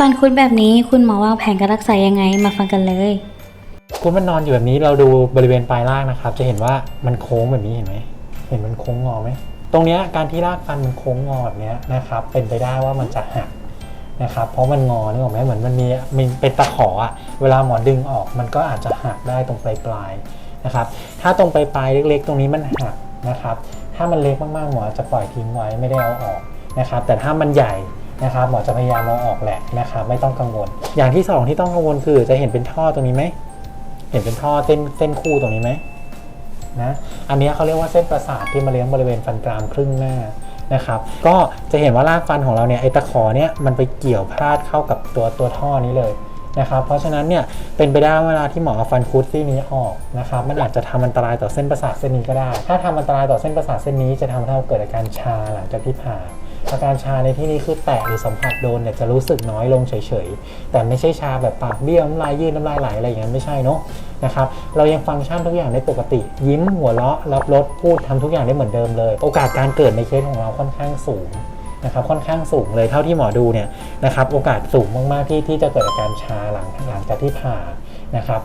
ฟันคุดแบบนี้คุณหมอวางแผนการรักษายังไงมาฟังกันเลยคุณมันนอนอยู่แบบนี้เราดูบริเวณปลายรากนะครับ จะเห็นว่ามันโค้งแบบนี้เห็นไหมเห็นมันโค้งงอไหมตรงนี้การที่รากฟันมันโค้งงอแบบนี้นะครับ เป็นไปได้ว่ามันจะหักนะครับ เพราะมันงอนึกออกไหมเหมือนมันมีมันเป็นตะขออะเวลาหมอดึงออกมันก็อาจจะหักได้ตรงปลายปลายๆนะครับ ถ้าตรงปลายปลายเล็ก ๆ ตรงนี้มันหักนะครับ ถ้ามันเล็กมากๆหมอจะปล่อยทิ้งไว้ไม่ได้เอาออกนะครับ แต่ถ้ามันใหญ่ นะครับหมอจะพยายามเอาออกแหละนะครับไม่ต้องกังวล อย่างที่สองที่ต้องกังวลคือจะเห็นเป็นท่อตรงนี้ไหมเห็นเป็นท่อเส้นเส้นคู่ตรงนี้ไหมนะอันนี้เขาเรียกว่าเส้นประสาทที่มาเลี้ยงบริเวณฟันกรามครึ่งหน้านะครับ ก็จะเห็นว่ารากฟันของเราเนี่ยไอตะขอเนี่ยมันไปเกี่ยวพลาดเข้ากับตัวตัวท่อนี้เลยนะครับ เพราะฉะนั้นเนี่ยเป็นไปได้เวลาที่หมอเอาฟันคุดซี่นี้ออกนะครับ มันอาจจะทำอันตรายต่อเส้นประสาทเส้นนี้ก็ได้ ถ้าทำอันตรายต่อเส้นประสาทเส้นนี้จะทำให้เราเกิดอาการชาหลังจากที่ผ่า อาการชาในที่นี้คือแตะหรือสัมผัสโดนเนี่ยจะรู้สึกน้อยลงเฉยๆ แต่ไม่ใช่ชาแบบปากเบี้ยวน้ำลายยืดน้ำลายไหลอะไรอย่างนั้นไม่ใช่เนาะนะครับเรายังฟังก์ชันทุกอย่างได้ปกติ ยิ้มหัวเราะรับรสพูดทำทุกอย่างได้เหมือนเดิมเลย โอกาสการเกิดในเคสของเราค่อนข้างสูงนะครับค่อนข้างสูงเลยเท่าที่หมอดูเนี่ยนะครับโอกาสสูงมากๆที่ที่จะเกิดอาการชาหลังหลังจากที่ผ่านะครับ